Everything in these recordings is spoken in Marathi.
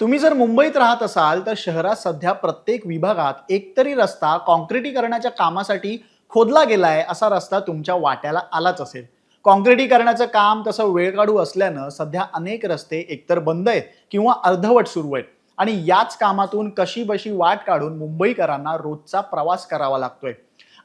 तुम्ही जर मुंबईत राहत असाल तर शहरात सध्या प्रत्येक विभागात एकतरी रस्ता कॉन्क्रिटीकरणाच्या कामासाठी खोदला गेलाय असा रस्ता तुमच्या वाट्याला आलाच असेल. कॉन्क्रिटीकरणाचं काम तसं वेळ काढू असल्यानं सध्या अनेक रस्ते एकतर बंद आहेत किंवा अर्धवट सुरू आहेत. आणि याच कामातून कशी बशी वाट काढून मुंबईकरांना रोजचा प्रवास करावा लागतोय.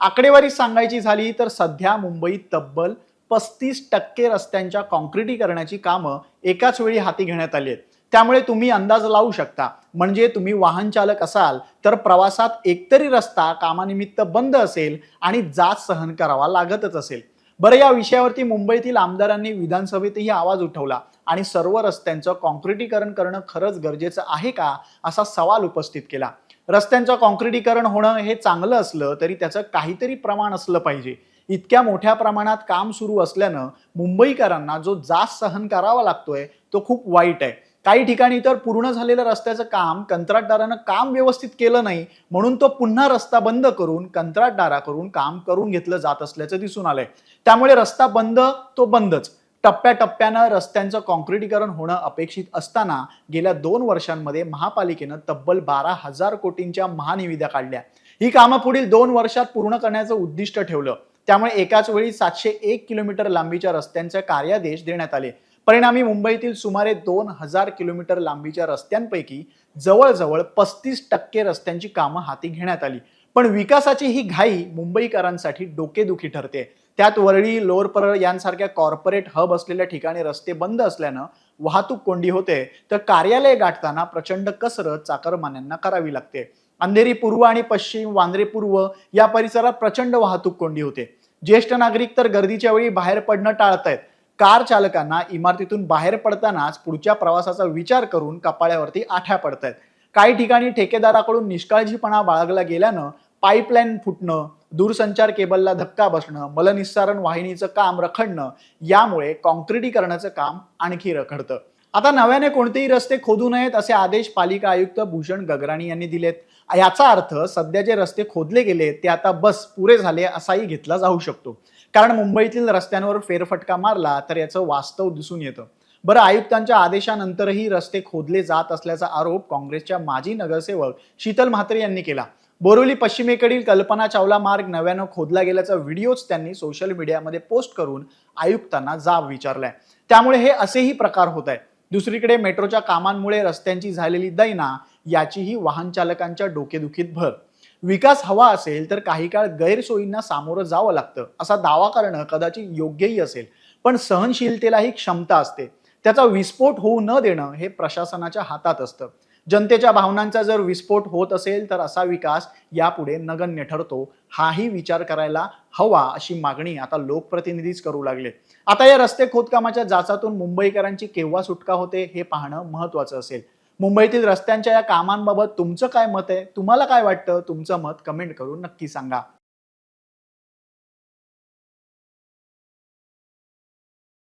आकडेवारी सांगायची झाली तर सध्या मुंबईत तब्बल पस्तीस टक्के रस्त्यांच्या कॉन्क्रिटीकरणाची कामं एकाच वेळी हाती घेण्यात आली आहेत. त्यामुळे तुम्ही अंदाज लावू शकता. म्हणजे तुम्ही वाहन चालक असाल तर प्रवासात एकतरी रस्ता कामानिमित्त बंद असेल आणि जात सहन करावा लागतच असेल. बरं या विषयावरती मुंबईतील आमदारांनी विधानसभेतही आवाज उठवला आणि सर्व रस्त्यांचं कॉन्क्रिटीकरण करणं खरंच गरजेचं आहे का असा सवाल उपस्थित केला. रस्त्यांचं कॉन्क्रिटीकरण होणं हे चांगलं असलं तरी त्याचं काहीतरी प्रमाण असलं पाहिजे. इतक्या मोठ्या प्रमाणात काम सुरू असल्यानं मुंबईकरांना जो जास सहन करावा लागतोय तो खूप वाईट आहे. काही ठिकाणी तर पूर्ण झालेलं रस्त्याचं काम कंत्राटदारानं काम व्यवस्थित केलं नाही म्हणून तो पुन्हा रस्ता बंद करून कंत्राटदाराकडून काम करून घेतलं जात असल्याचं दिसून आलंय. त्यामुळे रस्ता बंद तो बंदच. टप्प्याटप्प्यानं रस्त्यांचं कॉन्क्रिटीकरण होणं अपेक्षित असताना गेल्या दोन वर्षांमध्ये महापालिकेनं तब्बल बारा हजार कोटींच्या महानिविदा काढल्या. ही कामं पुढील दोन वर्षात पूर्ण करण्याचं उद्दिष्ट ठेवलं. त्यामुळे एकाच वेळी सातशे एक किलोमीटर लांबीच्या रस्त्यांचे कार्यादेश देण्यात आले. परिणामी मुंबईतील सुमारे दोन हजार किलोमीटर लांबीच्या रस्त्यांपैकी जवळजवळ पस्तीस टक्के रस्त्यांची कामं हाती घेण्यात आली. पण विकासाची ही घाई मुंबईकरांसाठी डोकेदुखी ठरते. त्यात वरळी लोअर परळ यांसारख्या कॉर्पोरेट हब असलेल्या ठिकाणी रस्ते बंद असल्यानं वाहतूक कोंडी होते. तर कार्यालय गाठताना प्रचंड कसरत चाकरमान्यांना करावी लागते. अंधेरी पूर्व आणि पश्चिम वांद्रे पूर्व या परिसरात प्रचंड वाहतूक कोंडी होते. ज्येष्ठ नागरिक तर गर्दीच्या वेळी बाहेर पडणं टाळतायत. कार चालकांना इमारतीतून बाहेर पडतानाच पुढच्या प्रवासाचा विचार करून कपाळ्यावरती आठ्या पडत आहेत काही ठिकाणी ठेकेदाराकडून निष्काळजीपणा बाळगला गेल्यानं पाईपलाईन फुटणं दूरसंचार केबलला धक्का बसणं मलनिस्सारण वाहिनीचं काम रखडणं यामुळे कॉन्क्रिटीकरणाचं काम आणखी रखडतं. आता नव्याने कोणतेही रस्ते खोदू नयेत असे आदेश पालिका आयुक्त भूषण गगराणी यांनी दिलेत. याचा अर्थ सध्या जे रस्ते खोदले गेले ते आता बस पुरे झाले असाही घेतला जाऊ शकतो. कारण मुंबईतील रस्त्यांवर फेरफटका मारला तर याचं वास्तव दिसून येतं. बरं आयुक्तांच्या आदेशानंतरही रस्ते खोदले जात असल्याचा आरोप काँग्रेसच्या माजी नगरसेवक शीतल म्हात्रे यांनी केला. बोरिवली पश्चिमेकडील कल्पना चावला मार्ग नव्यानं खोदला गेल्याचा व्हिडिओच त्यांनी सोशल मीडियामध्ये पोस्ट करून आयुक्तांना जाब विचारलाय. त्यामुळे हे असेही प्रकार होत आहेत. दुसरीकडे मेट्रोच्या कामांमुळे रस्त्यांची झालेली दैना याचीही वाहन चालकांच्या डोकेदुखीत भर. विकास हवा असेल तर काही काळ गैरसोयींना सामोरं जावं लागतं असा दावा करणं कदाचित योग्यही असेल. पण सहनशीलतेलाही क्षमता असते. त्याचा विस्फोट होऊ न देणं हे प्रशासनाच्या हातात असतं. जनतेच्या भावनांचा जर विस्फोट होत असेल तर असा विकास यापुढे नगण्य ठरतो. हाही विचार करायला हवा अशी मागणी आता लोकप्रतिनिधीच करू लागले. आता या रस्ते खोदकामाच्या जाचातून मुंबईकरांची केव्हा सुटका होते हे पाहणं महत्वाचं असेल. मुंबईतील रस्त्यांच्या या कामांबाबत तुमचं काय मत आहे? तुम्हाला काय वाटतं? तुमचं मत कमेंट करून नक्की सांगा.